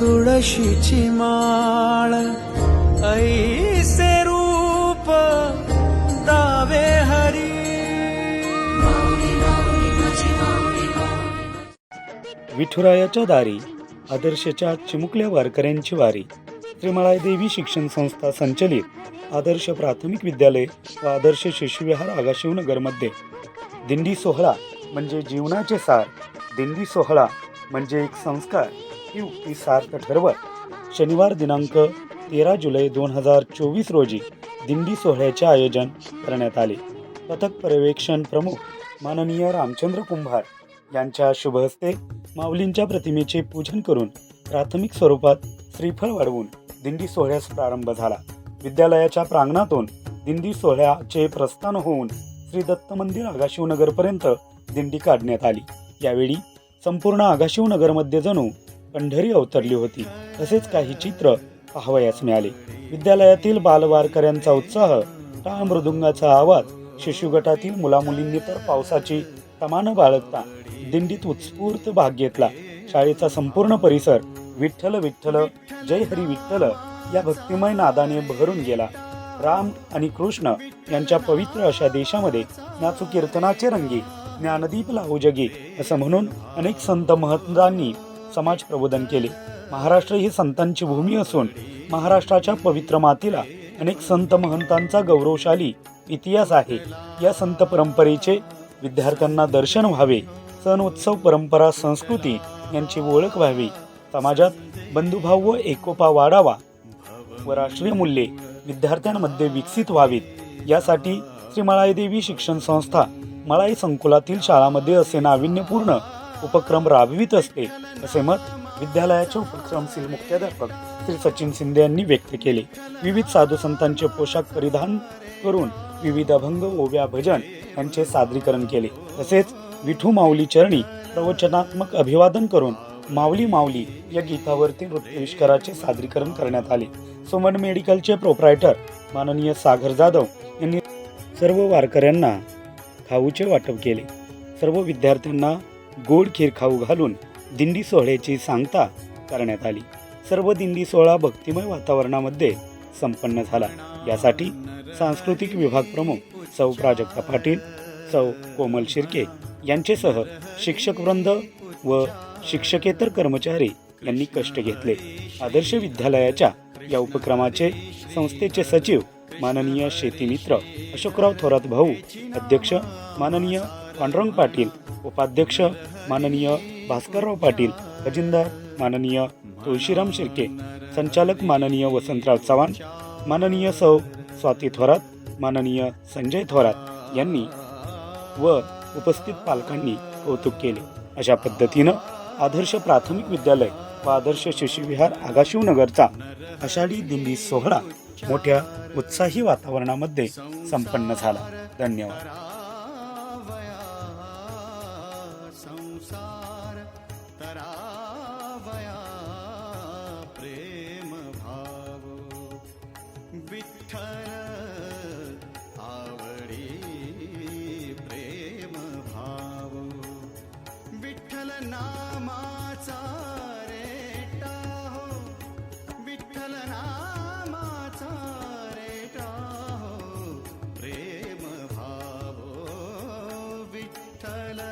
तुळशीची माळ. ऐसे रूप दावे हरी. विठुरायाच्या दारी आदर्शच्या चिमुकल्या वारकऱ्यांची वारी. त्रिमळाई देवी शिक्षण संस्था संचलित आदर्श प्राथमिक विद्यालय व आदर्श शिशुविहार आगाशिवनगरमध्ये दिंडी सोहळा म्हणजे जीवनाचे सार. दिंडी सोहळा म्हणजे एक संस्कार. ही उक्ती सार्थ ठरवत शनिवार दिनांक तेरा जुलै दोन हजार चोवीस रोजी दिंडी सोहळ्याचे आयोजन करण्यात आले. पथक पर्यवेक्षण प्रमुख माननीय रामचंद्र कुंभार यांच्या शुभ हस्ते माऊलींच्या प्रतिमेचे पूजन करून प्राथमिक स्वरूपात श्रीफळ वाढवून दिंडी सोहळ्यास प्रारंभ झाला. विद्यालयाच्या प्रांगणातून दिंडी सोहळ्याचे प्रस्थान होऊन श्री दत्त मंदिर आगाशिवनगरपर्यंत दिंडी काढण्यात आली. यावेळी संपूर्ण आगाशिवनगरमध्ये जणू पंढरी अवतरली होती. तसेच काही चित्र पाहावयास मिळाले. विद्यालयातील बालवारकऱ्यांचा उत्साह टाळ मृदुंगाचा आवाज शिशुगटातील मुलामुलींनी तर पावसाची तमान बाळगता दिंडीत उत्स्फूर्त भाग घेतला. शाळेचा संपूर्ण परिसर विठ्ठल विठ्ठल जय हरी विठ्ठल या भक्तिमय नादाने भरून गेला. राम आणि कृष्ण यांच्या पवित्र अशा देशामध्ये नाचू कीर्तनाचे रंगी ज्ञानदीप लावू जगी असं म्हणून अनेक संत महंतांनी समाज प्रबोधन केले. महाराष्ट्र ही संतांची भूमी असून महाराष्ट्राच्या पवित्र मातीला अनेक संत महंतांचा गौरवशाली इतिहास आहे. या संत परंपरेचे विद्यार्थ्यांना दर्शन व्हावे. सण उत्सव परंपरा संस्कृती यांची ओळख व्हावी. समाजात बंधुभाव व एकोपा वाढावा. व राष्ट्रीय मूल्ये विद्यार्थ्यांमध्ये विकसित व्हावीत. यासाठी श्री मळाईदेवी शिक्षण संस्था मळाई संकुलातील शाळामध्ये असे नाविन्यपूर्ण उपक्रम राबवित असते असे मत विद्यालयाचे उपक्रमशील मुख्याध्यापक श्री सचिन शिंदे यांनी व्यक्त केले. विविध साधू संतांचे पोशाख परिधान करून विविध अभंग ओव्या भजन यांचे सादरीकरण केले. तसेच विठू माऊली चरणी प्रवचनात्मक अभिवादन करून माऊली माऊली या गीतावरती नृत्यविष्काराचे सादरीकरण करण्यात आले. सोमन मेडिकलचे प्रोप्रायटर माननीय सागर जाधव यांनी सर्व वारकऱ्यांना खाऊचे वाटप केले. सर्व विद्यार्थ्यांना गोड खीर खाऊ घालून दिंडी सोहळ्याची सांगता करण्यात आली. सर्व दिंडी सोहळा भक्तिमय वातावरणामध्ये संपन्न झाला. यासाठी सांस्कृतिक विभाग प्रमुख सौ प्राजक्ता पाटील सौ कोमल शिर्के यांचेसह शिक्षक वृंद व शिक्षकेतर कर्मचारी यांनी कष्ट घेतले. आदर्श विद्यालयाच्या या उपक्रमाचे संस्थेचे सचिव माननीय शेतीमित्र अशोकराव थोरात भाऊ अध्यक्ष माननीय पांडुरंग पाटील उपाध्यक्ष माननीय भास्करराव पाटील खजिनदार माननीय तुळशीराम शिर्के संचालक माननीय वसंतराव चव्हाण माननीय सौ स्वाती थोरात माननीय संजय थोरात यांनी व उपस्थित पालकांनी कौतुक केले. अशा पद्धतीनं आदर्श प्राथमिक विद्यालय व आदर्श शिशुविहार आगाशिवनगरचा आषाढी दिंडी सोहळा मोठ्या उत्साही वातावरणामध्ये संपन्न झाला. धन्यवाद. संसार तरावया प्रेम भाव। विठ्ठल आवडी प्रेम भाव। विठ्ठल नामाचा रेटा हो। विठ्ठल नामाचा रेटा हो। प्रेम भाव। विठ्ठल